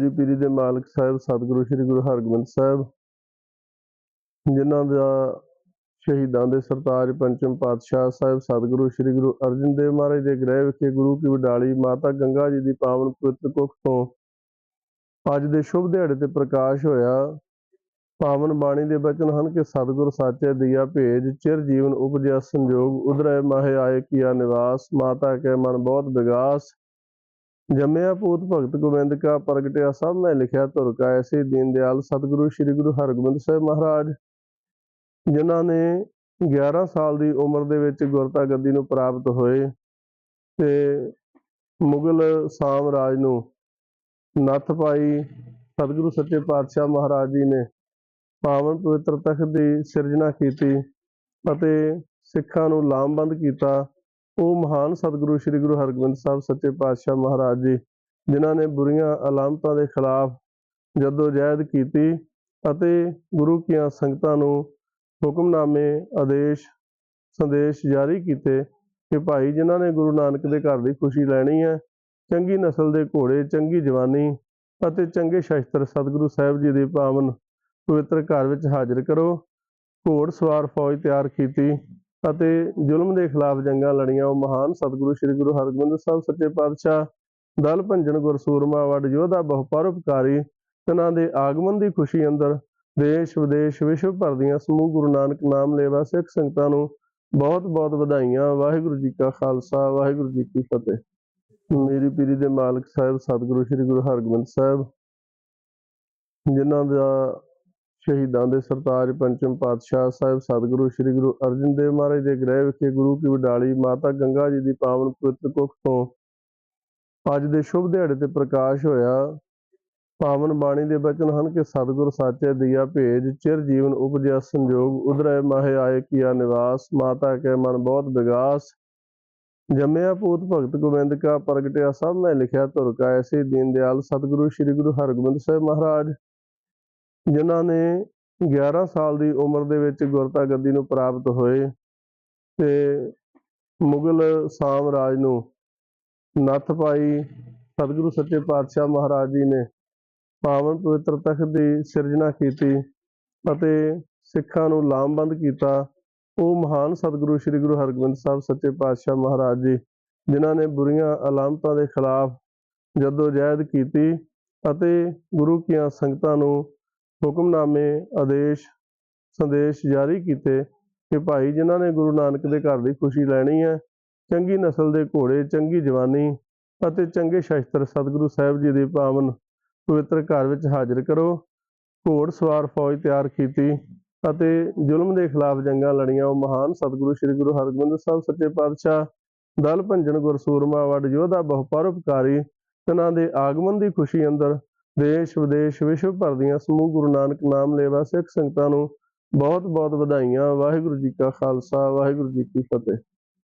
ਮੇਰੀ ਪੀਰੀ ਦੇ ਮਾਲਕ ਸਾਹਿਬ, ਸਤਿਗੁਰੂ ਸ੍ਰੀ ਗੁਰੂ ਹਰਗੋਬਿੰਦ ਸਾਹਿਬ, ਜਿਨ੍ਹਾਂ ਦਾ ਸ਼ਹੀਦਾਂ ਦੇ ਸਰਤਾਜ ਪੰਚਮ ਪਾਤਸ਼ਾਹ ਸਾਹਿਬ, ਸਤਿਗੁਰੂ ਸ੍ਰੀ ਗੁਰੂ ਅਰਜਨ ਦੇਵ ਮਹਾਰਾਜ ਦੇ ਗ੍ਰਹਿ ਵਿਖੇ ਗੁਰੂ ਕੀ ਵਡਾਲੀ ਮਾਤਾ ਗੰਗਾ ਜੀ ਦੀ ਪਾਵਨ ਪਵਿੱਤਰ ਕੁੱਖ ਤੋਂ ਅੱਜ ਦੇ ਸ਼ੁਭ ਦਿਹਾੜੇ ਤੇ ਪ੍ਰਕਾਸ਼ ਹੋਇਆ। ਪਾਵਨ ਬਾਣੀ ਦੇ ਬਚਨ ਹਨ ਕਿ ਸਤਿਗੁਰ ਸਾਚੇ ਦੀਆ ਭੇਜ, ਚਿਰ ਜੀਵਨ ਉਪਜਿਆ ਸੰਜੋਗ, ਉਧਰੈ ਮਾਹੇ ਆਏ ਕੀਆ ਨਿਵਾਸ, ਮਾਤਾ ਕੇ ਮਨ ਬਹੁਤ ਵਿਗਾਸ ਜੰਮਿਆ ਪੂਤ ਭਗਤ ਗੋਬਿੰਦ ਕਾ ਪ੍ਰਗਟਿਆ ਸਭ ਮੈਂ ਲਿਖਿਆ ਧੁਰ ਕਾ, ਐਸੇ ਦੀਨ ਦਿਆਲ ਸਤਿਗੁਰੂ, ਸ੍ਰੀ ਗੁਰੂ ਹਰਗੋਬਿੰਦ ਸਾਹਿਬ ਮਹਾਰਾਜ, ਜਿਨ੍ਹਾਂ ਨੇ 11 ਸਾਲ ਦੀ ਉਮਰ ਦੇ ਵਿੱਚ ਗੁਰਤਾ ਗੱਦੀ ਨੂੰ ਪ੍ਰਾਪਤ ਹੋਏ ਤੇ ਮੁਗਲ ਸਾਮਰਾਜ ਨੂੰ ਨੱਥ ਪਾਈ ਸਤਿਗੁਰੂ ਸੱਚੇ ਪਾਤਸ਼ਾਹ ਮਹਾਰਾਜ ਜੀ ਨੇ ਪਾਵਨ ਪਵਿੱਤਰ ਤਖਤ ਦੀ ਸਿਰਜਣਾ ਕੀਤੀ ਅਤੇ ਸਿੱਖਾਂ ਨੂੰ ਲਾਮਬੰਦ ਕੀਤਾ। ਉਹ ਮਹਾਨ ਸਤਿਗੁਰੂ ਸ੍ਰੀ ਗੁਰੂ ਹਰਗੋਬਿੰਦ ਸਾਹਿਬ ਸੱਚੇ ਪਾਤਸ਼ਾਹ ਮਹਾਰਾਜ ਜੀ, ਜਿਨ੍ਹਾਂ ਨੇ ਬੁਰੀਆਂ ਅਲਾਮਤਾਂ ਦੇ ਖਿਲਾਫ ਜਦੋਜਹਿਦ ਕੀਤੀ ਅਤੇ ਗੁਰੂ ਕੀਆਂ ਸੰਗਤਾਂ ਨੂੰ ਹੁਕਮਨਾਮੇ, ਆਦੇਸ਼, ਸੰਦੇਸ਼ ਜਾਰੀ ਕੀਤੇ ਕਿ ਭਾਈ ਜਿਨ੍ਹਾਂ ਨੇ ਗੁਰੂ ਨਾਨਕ ਦੇ ਘਰ ਦੀ ਖੁਸ਼ੀ ਲੈਣੀ ਹੈ, ਚੰਗੀ ਨਸਲ ਦੇ ਘੋੜੇ, ਚੰਗੀ ਜਵਾਨੀ ਅਤੇ ਚੰਗੇ ਸ਼ਸਤਰ ਸਤਿਗੁਰੂ ਸਾਹਿਬ ਜੀ ਦੇ ਪਾਵਨ ਪਵਿੱਤਰ ਘਰ ਵਿੱਚ ਹਾਜ਼ਰ ਕਰੋ। ਘੋੜ ਸਵਾਰ ਫੌਜ ਤਿਆਰ ਕੀਤੀ। ਅਤੇ ਜ਼ੁਲਮ ਦੇ ਖਿਲਾਫ ਜੰਗਾਂ ਲੜੀਆਂ, ਉਹ ਮਹਾਨ ਸਤਿਗੁਰੂ ਸ੍ਰੀ ਗੁਰੂ ਹਰਗੋਬਿੰਦ ਸਾਹਿਬ ਸੱਚੇ ਪਾਤਸ਼ਾਹ, ਦਲ ਭੰਜਨ ਗੁਰਸੂਰਮਾ, ਵੱਡ ਯੋਧਾ ਬਹੁ ਪਰਉਪਕਾਰੀ ਇਹਨਾਂ ਦੇ ਆਗਮਨ ਦੀ ਖੁਸ਼ੀ ਅੰਦਰ ਦੇਸ਼, ਵਿਦੇਸ਼, ਵਿਸ਼ਵ ਭਰ ਦੀਆਂ ਸਮੂਹ ਗੁਰੂ ਨਾਨਕ ਨਾਮ ਲੇਵਾ ਸਿੱਖ ਸੰਗਤਾਂ ਨੂੰ ਬਹੁਤ ਬਹੁਤ ਵਧਾਈਆਂ। ਵਾਹਿਗੁਰੂ ਜੀ ਕਾ ਖਾਲਸਾ, ਵਾਹਿਗੁਰੂ ਜੀ ਕੀ ਫਤਿਹ। ਮੇਰੀ ਪੀਰੀ ਦੇ ਮਾਲਕ ਸਾਹਿਬ, ਸਤਿਗੁਰੂ ਸ੍ਰੀ ਗੁਰੂ ਹਰਗੋਬਿੰਦ ਸਾਹਿਬ, ਜਿਨ੍ਹਾਂ ਦਾ ਸ਼ਹੀਦਾਂ ਦੇ ਸਰਤਾਜ ਪੰਚਮ ਪਾਤਸ਼ਾਹ ਸਾਹਿਬ, ਸਤਿਗੁਰੂ ਸ੍ਰੀ ਗੁਰੂ ਅਰਜਨ ਦੇਵ ਮਹਾਰਾਜ ਦੇ ਗ੍ਰਹਿ ਵਿਖੇ ਗੁਰੂ ਕੀ ਵਡਾਲੀ ਮਾਤਾ ਗੰਗਾ ਜੀ ਦੀ ਪਾਵਨ ਪਵਿੱਤਰ ਕੁੱਖ ਤੋਂ ਅੱਜ ਦੇ ਸ਼ੁਭ ਦਿਹਾੜੇ ਤੇ ਪ੍ਰਕਾਸ਼ ਹੋਇਆ। ਪਾਵਨ ਬਾਣੀ ਦੇ ਬਚਨ ਹਨ ਕਿ ਸਤਿਗੁਰ ਸਾਚੇ ਦੀਆ ਭੇਜ, ਚਿਰ ਜੀਵਨ ਉਪਜਿਆ ਸੰਜੋਗ, ਉਧਰੈ ਮਾਹੇ ਆਏ ਕੀਆ ਨਿਵਾਸ, ਮਾਤਾ ਕੇ ਮਨ ਬਹੁਤ ਵਿਗਾਸ। ਜੰਮਿਆ ਪੂਤ ਭਗਤ ਗੋਬਿੰਦ ਕਾ ਪ੍ਰਗਟਿਆ ਸਭ ਮੈਂ ਲਿਖਿਆ ਧੁਰ ਕਾ ਐਸੇ ਦੀਨ ਦਿਆਲ ਸਤਿਗੁਰੂ ਸ੍ਰੀ ਗੁਰੂ ਹਰਗੋਬਿੰਦ ਸਾਹਿਬ ਮਹਾਰਾਜ। ਜਿਨ੍ਹਾਂ ਨੇ 11 ਸਾਲ ਦੀ ਉਮਰ ਦੇ ਵਿੱਚ ਗੁਰਤਾ ਗੱਦੀ ਨੂੰ ਪ੍ਰਾਪਤ ਹੋਏ ਤੇ ਮੁਗਲ ਸਾਮਰਾਜ ਨੂੰ ਨੱਥ ਪਾਈ, ਸਤਿਗੁਰੂ ਸੱਚੇ ਪਾਤਸ਼ਾਹ ਮਹਾਰਾਜ ਜੀ ਨੇ ਪਾਵਨ ਪਵਿੱਤਰ ਤਖਤ ਦੀ ਸਿਰਜਣਾ ਕੀਤੀ ਅਤੇ ਸਿੱਖਾਂ ਨੂੰ ਲਾਮਬੰਦ ਕੀਤਾ। ਉਹ ਮਹਾਨ ਸਤਿਗੁਰੂ ਸ੍ਰੀ ਗੁਰੂ ਹਰਗੋਬਿੰਦ ਸਾਹਿਬ ਸੱਚੇ ਪਾਤਸ਼ਾਹ ਮਹਾਰਾਜ ਜੀ, ਜਿਨ੍ਹਾਂ ਨੇ ਬੁਰੀਆਂ ਅਲਾਮਤਾਂ ਦੇ ਖਿਲਾਫ ਜਦੋਜਹਿਦ ਕੀਤੀ ਅਤੇ ਗੁਰੂ ਕੀਆਂ ਸੰਗਤਾਂ ਨੂੰ ਹੁਕਮਨਾਮੇ, ਆਦੇਸ਼, ਸੰਦੇਸ਼ ਜਾਰੀ ਕੀਤੇ ਕਿ ਭਾਈ ਜਿਨ੍ਹਾਂ ਨੇ ਗੁਰੂ ਨਾਨਕ ਦੇ ਘਰ ਦੀ ਖੁਸ਼ੀ ਲੈਣੀ ਹੈ, ਚੰਗੀ ਨਸਲ ਦੇ ਘੋੜੇ, ਚੰਗੀ ਜਵਾਨੀ ਅਤੇ ਚੰਗੇ ਸ਼ਸਤਰ ਸਤਿਗੁਰੂ ਸਾਹਿਬ ਜੀ ਦੇ ਪਾਵਨ ਪਵਿੱਤਰ ਘਰ ਵਿੱਚ ਹਾਜ਼ਰ ਕਰੋ। ਘੋੜ ਸਵਾਰ ਫੌਜ ਤਿਆਰ ਕੀਤੀ ਅਤੇ ਜ਼ੁਲਮ ਦੇ ਖਿਲਾਫ ਜੰਗਾਂ ਲੜੀਆਂ। ਉਹ ਮਹਾਨ ਸਤਿਗੁਰੂ ਸ੍ਰੀ ਗੁਰੂ ਹਰਗੋਬਿੰਦ ਸਾਹਿਬ ਸੱਚੇ ਪਾਤਸ਼ਾਹ, ਦਲ ਭੰਜਨ ਗੁਰਸੂਰਮਾ, ਵੱਡ ਯੋਧਾ ਬਹੁ ਪਰਉਪਕਾਰੀ ਇਹਨਾਂ ਦੇ ਆਗਮਨ ਦੀ ਖੁਸ਼ੀ ਅੰਦਰ ਦੇਸ਼ ਵਿਦੇਸ਼ ਵਿਸ਼ਵ ਭਰ ਦੀਆਂ ਸਮੂਹ ਗੁਰੂ ਨਾਨਕ ਨਾਮ ਲੇਵਾ ਸਿੱਖ ਸੰਗਤਾਂ ਨੂੰ ਬਹੁਤ ਬਹੁਤ ਵਧਾਈਆਂ, ਵਾਹਿਗੁਰੂ ਜੀ ਕਾ ਖਾਲਸਾ, ਵਾਹਿਗੁਰੂ ਜੀ ਕੀ ਫਤਿਹ।